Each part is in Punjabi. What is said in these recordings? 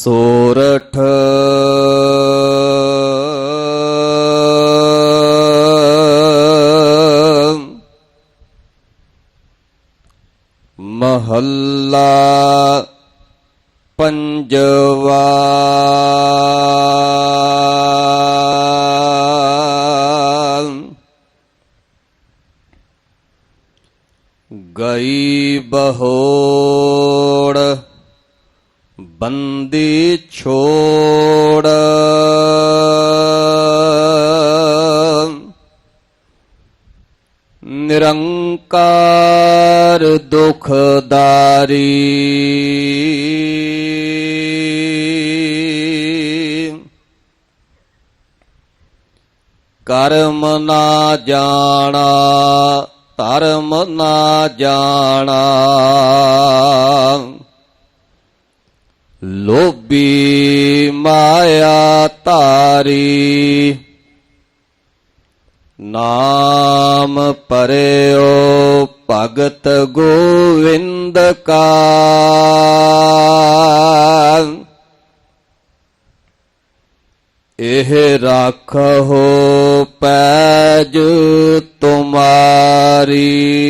ਸੋਰਠ ਮਹੱਲਾ ਪੰਜਵਾ ਗਈ ਬਹੋੜ ਛੋੜ। ਨਿਰੰਕਾਰ ਦੁਖਦਾਰੀ। ਕਰਮ ਨਾ ਜਾਣਾ ਧਰਮ ਨਾ ਜਾਣਾ। ਲੋਭੀ ਮਾਇਆ ਧਾਰੀ। ਨਾਮ ਪਰਿਓ ਭਗਤ ਗੋਵਿੰਦ ਕਾ। ਇਹ ਰਾਖੋ ਪੈਜ ਤੁਮਾਰੀ।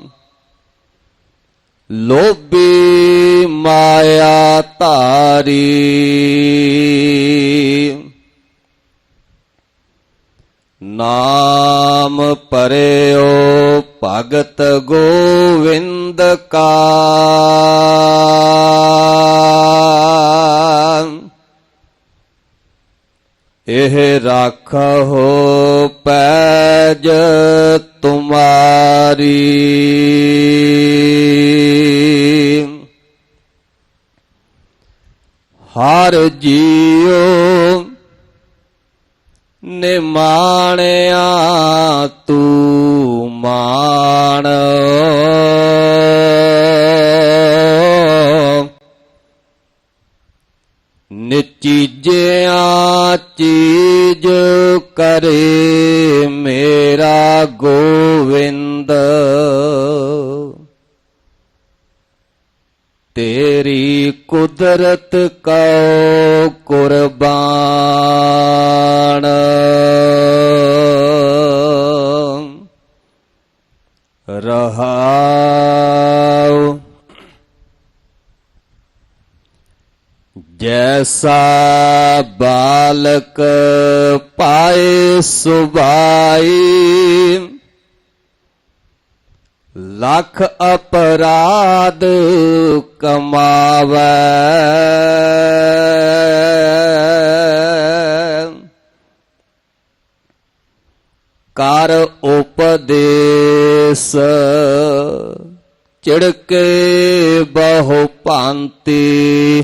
ਲੋਭੀ ਮਾਇਆ ਧਾਰੀ। ਨਾਮ ਪਰਿਓ ਭਗਤ ਗੋਵਿੰਦ ਕਾ। ਇਹ ਰਾਖੋ ਪੈਜ ਤੁਮਾਰੀ। ਨਿਮਾਣਿਆ ਤੂੰ ਮਾਣ। ਨਿਚੀਜਿਆ ਚੀਜ ਕਰੇ ਮੇਰਾ ਗੋਵਿੰਦ। ਤੇਰੀ ਕੁਦਰਤ ਕਉ ਕੁਰਬਾਨ। ਰਹਾਉ। ਜੈਸਾ ਬਾਲਕ ਪਾਏ ਸੁਭਾਈ ਲੱਖ ਅਪਰਾਧ ਕਮਾਵੈ। ਕਰ ਉਪਦੇਸ। ਚਿੜਕੇ ਬਹੁ ਭਾਂਤੀ।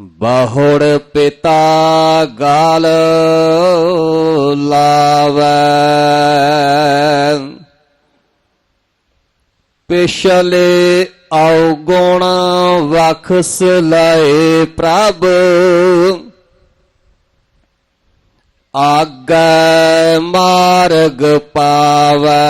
ਬਹੁੜ ਪਿਤਾ ਗਾਲ ਲਾਵੈ। ਪਿਛਲੇ ਔਗੁਣ ਵਖਸ ਲਏ ਪ੍ਰਭ। ਆਗੈ ਮਾਰਗ ਪਾਵੈ।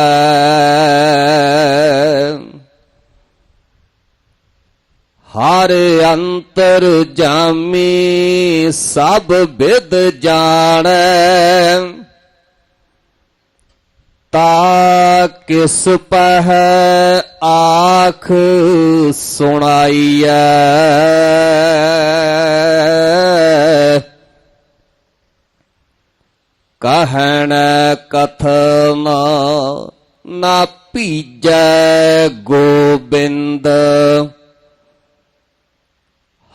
ਹਰ ਅੰਤਰ ਜਾਮੀ ਸਭ ਵਿਦ ਜਾਣੈ। ਤਾ ਕਿਸ ਪਹਿ ਆਖ ਸੁਣਾਈਐ। ਕਹਿਣ ਕਥਨ ਨਾ ਪੀਜੈ ਗੋਬਿੰਦ।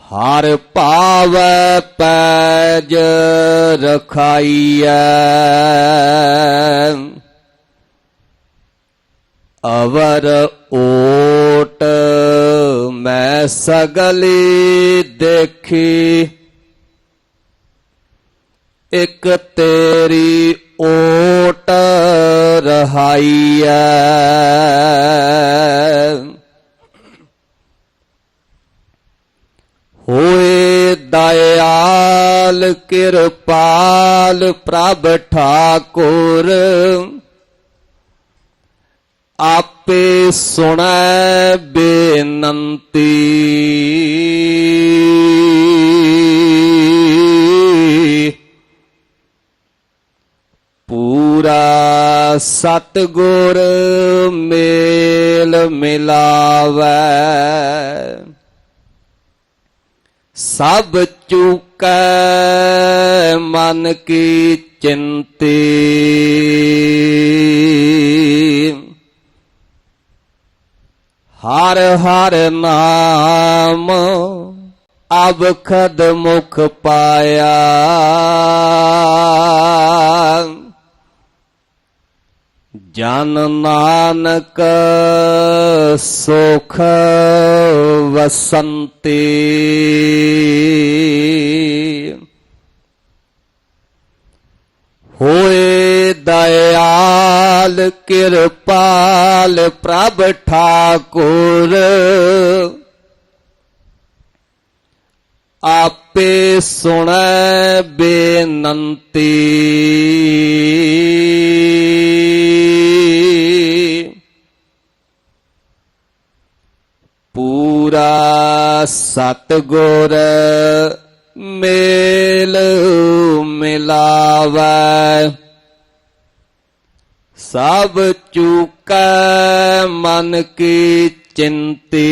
ਹਰ ਭਾਵੈ ਪੈਜ ਰਖਾਈਐ। ਅਵਰ ਓਟ ਮੈਂ ਸਗਲੀ ਦੇਖੀ। ਇਕ ਤੇਰੀ ਓਟ ਰਹਾਈਐ। ਹੋਏ ਦਇਆਲ ਕਿਰਪਾਲ ਪ੍ਰਭ ਠਾਕੁਰ ਆਪੇ ਸੁਣੈ ਬੇਨੰਤੀ। ਪੂਰਾ ਸਤਗੁਰ ਮੇਲ ਮਿਲਾਵੈ। ਸਭ ਚੁਕੈ ਮਨ ਕੀ ਚਿੰਤੀ। ਹਰ ਹਰ ਨਾਮ ਅਬ ਖਦ ਮੁਖ ਪਾਇਆ। ਜਨ ਨਾਨਕ ਸੁਖ ਵਸੰਤੇ। ਹੋਏ ਦਇਆਲ ਕਿਰਪਾਲ ਪ੍ਰਭ ਠਾਕੁਰ। ਆਪੇ ਸੁਣੈ ਬੇਨੰਤੀ। ਪੂਰਾ ਸਤਗੁਰ ਮੇਲ ਮਿਲਾਵੈ। ਸਭ ਚੁਕੈ ਮਨ ਕੀ ਚਿੰਤੀ।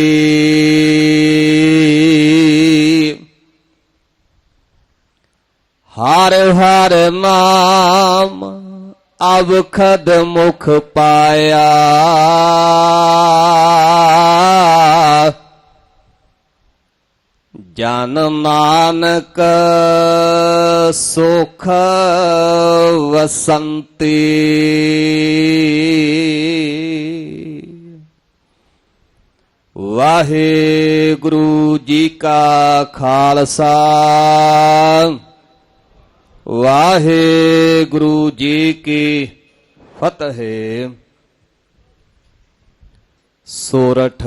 ਹਰ ਹਰ ਨਾਮ ਅਵਖਦ ਮੁਖ ਪਾਇਆ। ਜਨ ਨਾਨਕ ਸੁਖ ਵਸੰਤੀ। ਵਾਹਿਗੁਰੂ ਜੀ ਕਾ ਖਾਲਸਾ। ਵਾਹਿਗੁਰੂ ਜੀ ਕੀ ਫਤਿਹ। ਸੋਰਠ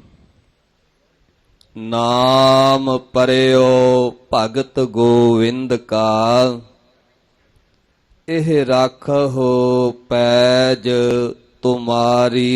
ਨਾਮ ਪਰਿਓ ਭਗਤ ਗੋਵਿੰਦ ਕਾ ਇਹ ਰੱਖੋ ਪੈਜ ਤੁਮਾਰੀ।